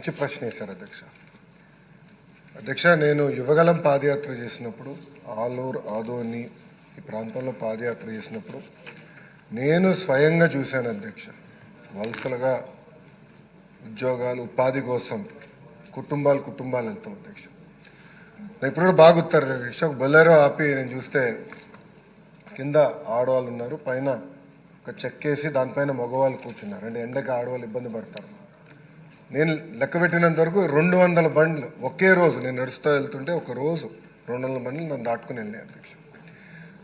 మంచి ప్రశ్న వేశారు అధ్యక్ష. అధ్యక్ష నేను యువగలం పాదయాత్ర చేసినప్పుడు ఆలూరు ఆదోని ఈ ప్రాంతంలో పాదయాత్ర చేసినప్పుడు నేను స్వయంగా చూశాను అధ్యక్ష. వలసలుగా ఉద్యోగాలు ఉపాధి కోసం కుటుంబాలు కుటుంబాలు వెళ్తాం అధ్యక్ష. నేను ఇప్పుడు కూడా బాగా గుర్తారు అధ్యక్ష. ఒక బొలెరో ఆపి నేను చూస్తే కింద ఆడవాళ్ళు ఉన్నారు. పైన ఒక చెక్కేసి దానిపైన మగవాళ్ళు కూర్చున్నారు. అంటే ఎండకి ఆడవాళ్ళు ఇబ్బంది పడతారు. నేను లెక్క పెట్టినంత వరకు రెండు వందల బండ్లు ఒకే రోజు నేను నడుస్తూ వెళ్తుంటే ఒక రోజు రెండు వందల బండ్లు నన్ను దాటుకుని వెళ్ళినాయి అధ్యక్ష.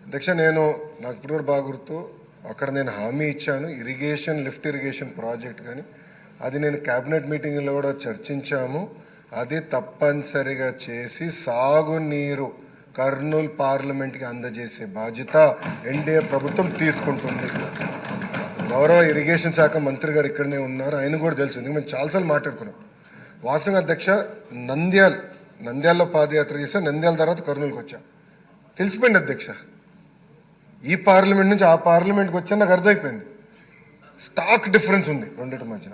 అధ్యక్ష నేను నాకు ఇప్పుడు బాగా గుర్తు అక్కడ నేను హామీ ఇచ్చాను ఇరిగేషన్ లిఫ్ట్ ఇరిగేషన్ ప్రాజెక్ట్ కానీ. అది నేను క్యాబినెట్ మీటింగ్లో కూడా చర్చించాము. అది తప్పనిసరిగా చేసి సాగునీరు కర్నూలు పార్లమెంట్కి అందజేసే బాధ్యత ఎన్డీఏ ప్రభుత్వం తీసుకుంటుంది. గౌరవ ఇరిగేషన్ శాఖ మంత్రి గారు ఇక్కడనే ఉన్నారు. ఆయన కూడా తెలుసు. ఎందుకంటే మేము చాలాసార్లు మాట్లాడుకున్నాం. వాస్తవంగా అధ్యక్ష నంద్యాల్ నంద్యాల్లో పాదయాత్ర చేస్తే నంద్యాల తర్వాత కర్నూలుకి వచ్చా. తెలిసిపోయింది అధ్యక్ష. ఈ పార్లమెంట్ నుంచి ఆ పార్లమెంట్కి వచ్చా నాకు అర్థమైపోయింది. స్టాక్ డిఫరెన్స్ ఉంది రెండింటి మధ్యన.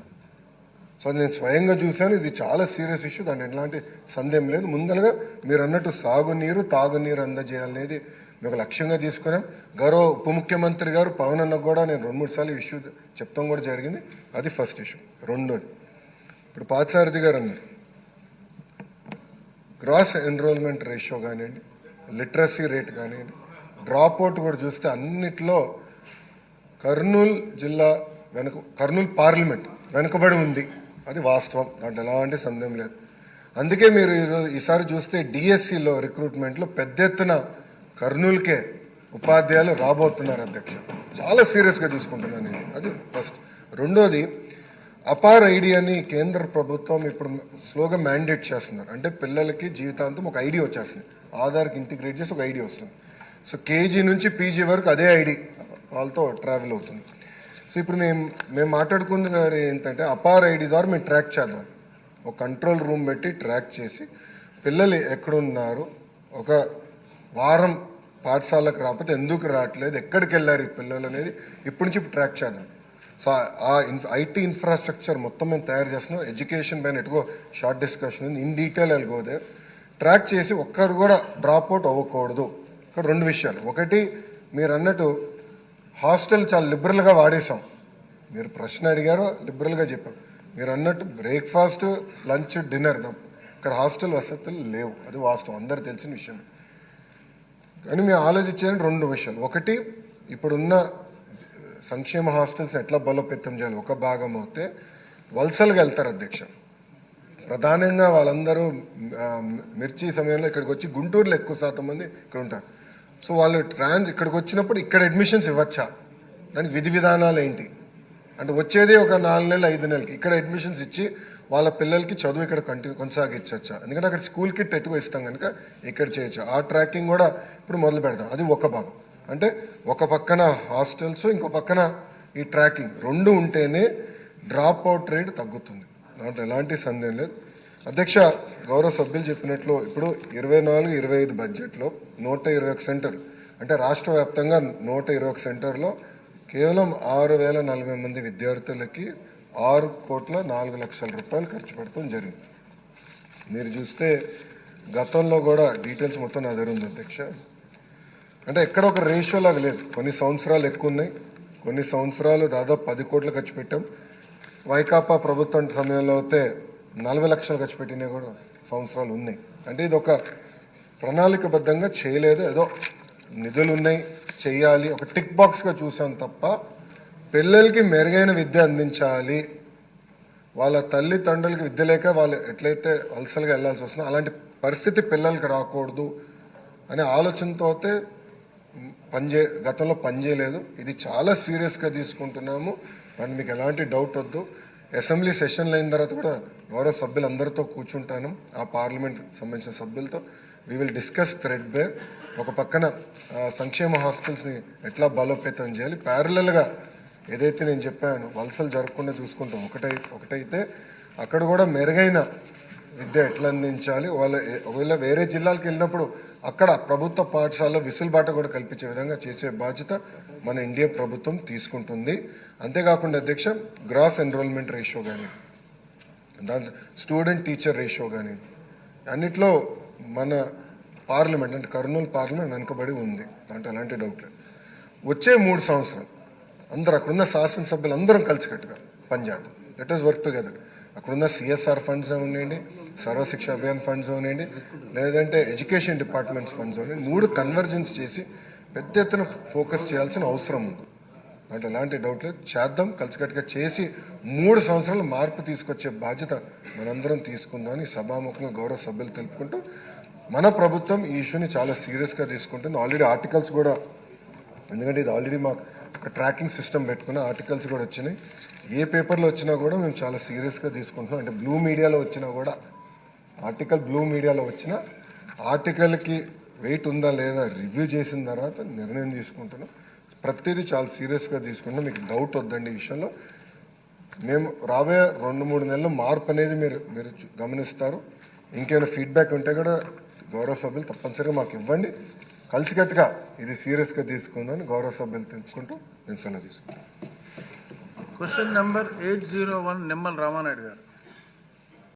సో నేను స్వయంగా చూశాను. ఇది చాలా సీరియస్ ఇష్యూ. దాంట్లో ఎలాంటి సందేహం లేదు. ముందరగా మీరు అన్నట్టు సాగునీరు తాగునీరు అందజేయాలనేది మీకు లక్ష్యంగా తీసుకున్నాం గౌరవ ఉప ముఖ్యమంత్రి గారు పవన్ అన్నకు కూడా నేను రెండు మూడు సార్లు ఇష్యూ చెప్తాం కూడా జరిగింది. అది ఫస్ట్ ఇష్యూ. రెండోది ఇప్పుడు పార్థసారథి గారు అన్నారు. గ్రాస్ ఎన్రోల్మెంట్ రేషియో కానివ్వండి లిటరసీ రేట్ కానివ్వండి డ్రాప్ అవుట్ కూడా చూస్తే అన్నిట్లో కర్నూలు జిల్లా వెనుక కర్నూలు పార్లమెంట్ వెనుకబడి ఉంది. అది వాస్తవం. దాంట్లో ఎలాంటి సందేహం లేదు. అందుకే మీరు ఈరోజు ఈసారి చూస్తే డిఎస్సిలో రిక్రూట్మెంట్లో పెద్ద ఎత్తున కర్నూలుకే ఉపాధ్యాయులు రాబోతున్నారు అధ్యక్ష. చాలా సీరియస్గా తీసుకుంటున్నాను ఇది అది ఫస్ట్. రెండోది అపార్ ఐడి అని కేంద్ర ప్రభుత్వం ఇప్పుడు స్లోగా మ్యాండేట్ చేస్తున్నారు. అంటే పిల్లలకి జీవితాంతం ఒక ఐడి వచ్చేస్తుంది. ఆధార్కి ఇంటిగ్రేట్ చేసి ఒక ఐడి వస్తుంది. సో కేజీ నుంచి పీజీ వరకు అదే ఐడి వాళ్ళతో ట్రావెల్ అవుతుంది. సో ఇప్పుడు మేము మేము మాట్లాడుకుంది గారు ఏంటంటే అపార్ ఐడి ద్వారా మేము ట్రాక్ చేద్దాం. ఒక కంట్రోల్ రూమ్ పెట్టి ట్రాక్ చేసి పిల్లలు ఎక్కడున్నారు ఒక వారం పాఠశాలకు రాకపోతే ఎందుకు రావట్లేదు? ఎక్కడికి వెళ్ళారు ఈ పిల్లలు అనేది ఇప్పటి నుంచి ట్రాక్ చేద్దాం. సో ఆ ఇన్ ఐటీ ఇన్ఫ్రాస్ట్రక్చర్ మొత్తం మేము తయారు చేస్తున్నాం. ఎడ్యుకేషన్ పైన ఎటుకో షార్ట్ డిస్కషన్ ఉంది. ఇన్ డీటెయిల్ వెళ్ళిపోతే ట్రాక్ చేసి ఒక్కరు కూడా డ్రాప్ అవుట్ అవ్వకూడదు. ఇక్కడ రెండు విషయాలు. ఒకటి మీరు అన్నట్టు హాస్టల్ చాలా లిబరల్గా వాడేసాం మీరు ప్రశ్న అడిగారో లిబరల్గా చెప్పాం. మీరు అన్నట్టు బ్రేక్ఫాస్ట్ లంచ్ డిన్నర్ ఇక్కడ హాస్టల్ వసతులు లేవు. అది వాస్తవం. అందరు తెలిసిన విషయం కానీ మేము ఆలోచించే రెండు విషయాలు. ఒకటి ఇప్పుడున్న సంక్షేమ హాస్టల్స్ ఎట్లా బలోపేతం చేయాలి? ఒక భాగం అయితే వలసలుగా వెళ్తారు అధ్యక్ష. ప్రధానంగా వాళ్ళందరూ మిర్చి సమయంలో ఇక్కడికి వచ్చి గుంటూరులో ఎక్కువ శాతం మంది ఇక్కడ ఉంటారు. సో వాళ్ళు ట్రాన్స్ ఇక్కడికి వచ్చినప్పుడు ఇక్కడ అడ్మిషన్స్ ఇవ్వచ్చా? దానికి విధి విధానాలు ఏంటి? అంటే వచ్చేదే ఒక నాలుగు నెలలు ఐదు నెలలకి. ఇక్కడ అడ్మిషన్స్ ఇచ్చి వాళ్ళ పిల్లలకి చదువు ఇక్కడ కంటిన్యూ కొనసాగించవచ్చా ఎందుకంటే అక్కడ స్కూల్ కిట్ ఎటువ ఇస్తాం కనుక ఇక్కడ చేయొచ్చు. ఆ ట్రాకింగ్ కూడా ఇప్పుడు మొదలు పెడదాం. అది ఒక భాగం. అంటే ఒక పక్కన హాస్టల్స్ ఇంకో పక్కన ఈ ట్రాకింగ్. రెండు ఉంటేనే డ్రాప్ అవుట్ రేట్ తగ్గుతుంది. దాంట్లో ఎలాంటి సందేహం లేదు. అధ్యక్ష గౌరవ సభ్యులు చెప్పినట్లు ఇప్పుడు ఇరవై నాలుగు ఇరవై ఐదు బడ్జెట్లో నూట ఇరవై ఒక సెంటర్ అంటే రాష్ట్ర వ్యాప్తంగా నూట ఇరవై ఒక సెంటర్లో కేవలం ఆరు వేల నలభై మంది విద్యార్థులకి ఆరు కోట్ల నాలుగు లక్షల రూపాయలు ఖర్చు పెడతాం జరిగింది. మీరు చూస్తే గతంలో కూడా డీటెయిల్స్ మొత్తం నా దగ్గర ఉంది అధ్యక్ష. అంటే ఎక్కడ ఒక రేషియో లాగా లేదు. కొన్ని సంవత్సరాలు ఎక్కువ ఉన్నాయి కొన్ని సంవత్సరాలు దాదాపు పది కోట్లు ఖర్చు పెట్టాం. వైకాపా ప్రభుత్వం సమయంలో అయితే నలభై లక్షలు ఖర్చు పెట్టినవి కూడా సంవత్సరాలు ఉన్నాయి. అంటే ఇది ఒక ప్రణాళికబద్ధంగా చేయలేదు. ఏదో నిధులు ఉన్నాయి చెయ్యాలి ఒక టిక్ బాక్స్గా చూసాం తప్ప పిల్లలకి మెరుగైన విద్య అందించాలి. వాళ్ళ తల్లిదండ్రులకి విద్య లేక వాళ్ళు ఎట్లయితే వలసలుగా వెళ్ళాల్సి వస్తుందో అలాంటి పరిస్థితి పిల్లలకి రాకూడదు అనే ఆలోచనతో అయితే పనిచే గతంలో పనిచేయలేదు. ఇది చాలా సీరియస్గా తీసుకుంటున్నాము. అండ్ మీకు ఎలాంటి డౌట్ వద్దు. అసెంబ్లీ సెషన్లు అయిన తర్వాత కూడా గౌరవ సభ్యులందరితో కూర్చుంటాను ఆ పార్లమెంట్ సంబంధించిన సభ్యులతో. We will discuss threadbare ఒక పక్కన సంక్షేమ హాస్టల్స్ని ఎట్లా బలోపేతం చేయాలి. ప్యారలల్గా ఏదైతే నేను చెప్పాను వలసలు జరగకుండా చూసుకుంటాం. ఒకటై ఒకటైతే అక్కడ కూడా మెరుగైన విద్య ఎట్లా అందించాలి? వాళ్ళ ఒకవేళ వేరే జిల్లాలకు వెళ్ళినప్పుడు అక్కడ ప్రభుత్వ పాఠశాలలో విసులుబాట కూడా కల్పించే విధంగా చేసే బాధ్యత మన ఇండియా ప్రభుత్వం తీసుకుంటుంది. అంతేకాకుండా అధ్యక్ష గ్రాస్ ఎన్రోల్మెంట్ రేషియో కానీ దాని స్టూడెంట్ టీచర్ రేషియో కానీ అన్నిట్లో మన పార్లమెంట్ అంటే కర్నూలు పార్లమెంట్ వెనుకబడి ఉంది. అంటే అలాంటి డౌట్ లేదు వచ్చే మూడు సంవత్సరం అందరూ అక్కడున్న శాసనసభ్యులు అందరం కలిసికట్టుగా Punjab let us work together అక్కడున్న సిఎస్ఆర్ ఫండ్స్ ఉండండి సర్వశిక్ష అభియాన్ ఫండ్స్ ఉన్నాయండి లేదంటే ఎడ్యుకేషన్ డిపార్ట్మెంట్స్ ఫండ్స్ ఉన్నాయండి మూడు కన్వర్జెన్స్ చేసి పెద్ద ఎత్తున ఫోకస్ చేయాల్సిన అవసరం ఉంది. అంటే ఎలాంటి డౌట్ లేదు. చేద్దాం కలిసికట్టుగా చేసి మూడు సంవత్సరాలు మార్పు తీసుకొచ్చే బాధ్యత మనందరం తీసుకుందామని సభాముఖంగా గౌరవ సభ్యులు తెలుపుకుంటూ మన ప్రభుత్వం ఈ ఇష్యూని చాలా సీరియస్గా తీసుకుంటుంది. ఆల్రెడీ ఆర్టికల్స్ కూడా ఎందుకంటే ఇది ఆల్రెడీ మాకు ఒక ట్రాకింగ్ సిస్టమ్ పెట్టుకున్న ఆర్టికల్స్ కూడా వచ్చినాయి. ఏ పేపర్లో వచ్చినా కూడా మేము చాలా సీరియస్గా తీసుకుంటున్నాం. అంటే బ్లూ మీడియాలో వచ్చినా కూడా ఆర్టికల్ బ్లూ మీడియాలో వచ్చిన ఆర్టికల్కి వెయిట్ ఉందా లేదా రివ్యూ చేసిన తర్వాత నిర్ణయం తీసుకుంటున్నాం. ప్రతిదీ చాలా సీరియస్గా తీసుకుంటాం మీకు డౌట్ వద్దండి ఈ విషయంలో. మేము రాబోయే రెండు మూడు నెలలు మార్పు అనేది మీరు మీరు గమనిస్తారు. ఇంకేమైనా ఫీడ్బ్యాక్ ఉంటే కూడా గౌరవ సభ్యులు తప్పనిసరిగా మాకు ఇవ్వండి. కలిసికట్టుగా ఇది సీరియస్గా తీసుకుందని గౌరవ సభ్యులు తెలుసుకుంటూ నేను సెలవు తీసుకుంటాను question number eight zero one Nimmala Ramanaidu గారు.